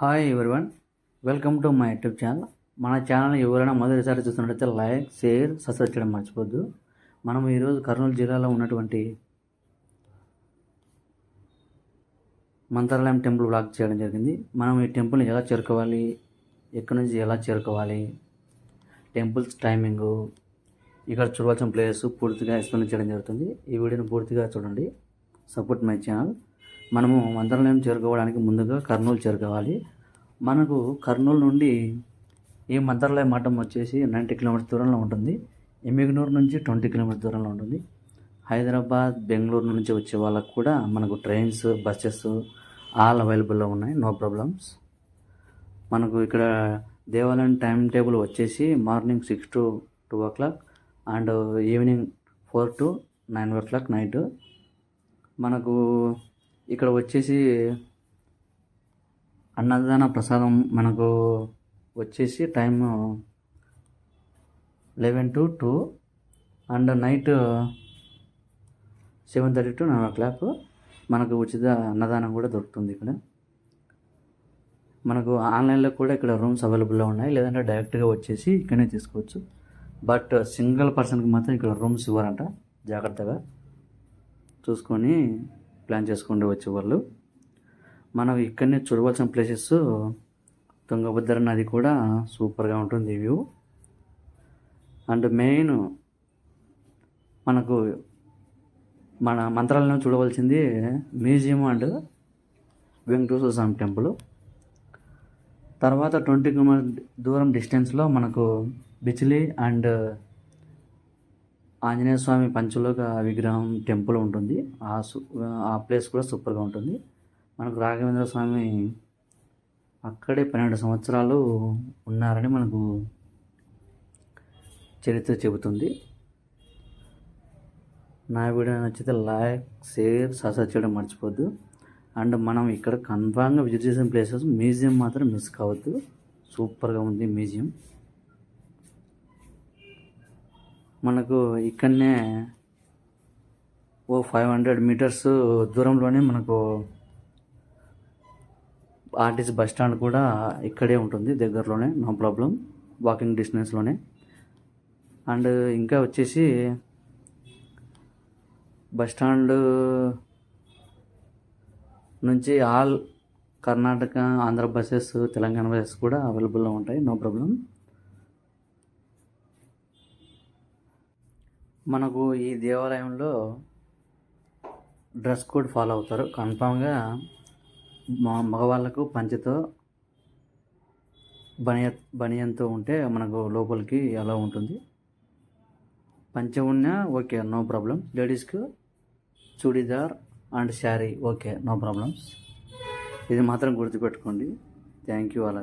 Hi everyone welcome to my YouTube channel మన channel ఎవరైనా మొదటిసారి చూస్తున్నట్లయితే లైక్ షేర్ సబ్స్క్రైబ్ చేయడం మర్చిపోద్దు. మనం ఈరోజు కర్నూలు జిల్లాలో ఉన్నటువంటి మంత్రాలయం టెంపుల్ బ్లాక్ చేయడం జరిగింది. మనం ఈ టెంపుల్ని ఎలా చేరుకోవాలి? ఎక్కడి నుంచి ఎలా చేరుకోవాలి? టెంపుల్స్ టైమింగు ఇక్కడ చూడవలసిన ప్లేస్ పూర్తిగా ఎక్స్ప్లెయిన్ చేయడం జరుగుతుంది. ఈ వీడియోని పూర్తిగా చూడండి. సపోర్ట్ మై ఛానల్ మనము మంత్రాలయం చేరుకోవడానికి ముందుగా కర్నూలు చేరుకోవాలి. మనకు కర్నూలు నుండి ఈ మంత్రాలయం మఠం వచ్చేసి నైంటీ కిలోమీటర్స్ దూరంలో ఉంటుంది. ఎమ్మిగనూరు నుంచి ట్వంటీ కిలోమీటర్స్ దూరంలో ఉంటుంది. హైదరాబాద్ బెంగళూరు నుంచి వచ్చే వాళ్ళకు కూడా మనకు ట్రైన్స్ బస్సెస్ ఆల్ అవైలబుల్లో ఉన్నాయి. No problems. మనకు ఇక్కడ దేవాలయం టైం టేబుల్ వచ్చేసి morning six to two o'clock and evening four to nine o'clock night. మనకు ఇక్కడ వచ్చేసి అన్నదాన ప్రసాదం మనకు వచ్చేసి time eleven to two and night seven thirty to nine o'clock మనకు ఉచిత అన్నదానం కూడా దొరుకుతుంది ఇక్కడ. మనకు ఆన్లైన్లో కూడా ఇక్కడ రూమ్స్ అవైలబుల్లో ఉన్నాయి. లేదంటే డైరెక్ట్గా వచ్చేసి ఇక్కడనే తీసుకోవచ్చు. బట్ సింగిల్ పర్సన్కి మాత్రం ఇక్కడ రూమ్స్ ఇవ్వరంట. జాగ్రత్తగా చూసుకొని ప్లాన్ చేసుకుంటూ వచ్చేవాళ్ళు. మనం ఇక్కడనే చూడవలసిన ప్లేసెస్ తుంగభద్ర నది కూడా సూపర్గా ఉంటుంది వ్యూ. అండ్ మెయిన్ మనకు మన మంత్రాలను చూడవలసింది museum and Venkateswara Swamy temple తర్వాత ట్వంటీ కిలోమీటర్ దూరం డిస్టెన్స్లో మనకు బిచిలి అండ్ ఆంజనేయ స్వామి పంచలోక విగ్రహం టెంపుల్ ఉంటుంది. ఆ సూ ఆ ప్లేస్ కూడా సూపర్గా ఉంటుంది. మనకు రాఘవేంద్ర స్వామి అక్కడే పన్నెండు సంవత్సరాలు ఉన్నారని మనకు చరిత్ర చెబుతుంది. నా వీడియో నచ్చితే లైక్ షేర్ సబ్స్క్రైబ్ చేయడం మర్చిపోద్దు అండ్ మనం ఇక్కడ కన్ఫామ్గా విజిట్ చేసిన ప్లేసెస్ మ్యూజియం మాత్రం మిస్ కావద్దు. సూపర్గా ఉంది మ్యూజియం. మనకు ఇక్కడనే ఓ ఫైవ్ హండ్రెడ్ మీటర్స్ దూరంలోనే మనకు ఆర్టీసీ బస్ స్టాండ్ కూడా ఇక్కడే ఉంటుంది దగ్గరలోనే నో ప్రాబ్లం. వాకింగ్ డిస్టెన్స్లోనే అండ్ ఇంకా వచ్చేసి బస్ స్టాండ్ నుంచి all Karnataka Andhra buses Telangana buses కూడా అవైలబుల్లో ఉంటాయి నో ప్రాబ్లం. మనకు ఈ దేవాలయంలో డ్రెస్ కోడ్ ఫాలో అవుతారు. కన్ఫామ్గా మా మగవాళ్ళకు పంచతో బనియ బనియంతో ఉంటే మనకు లోపలికి ఎలా ఉంటుంది? పంచె ఉన్నా okay no problem. లేడీస్కు churidar and sari okay no problems. ఇది మాత్రం గుర్తుపెట్టుకోండి. థ్యాంక్ యూ అలా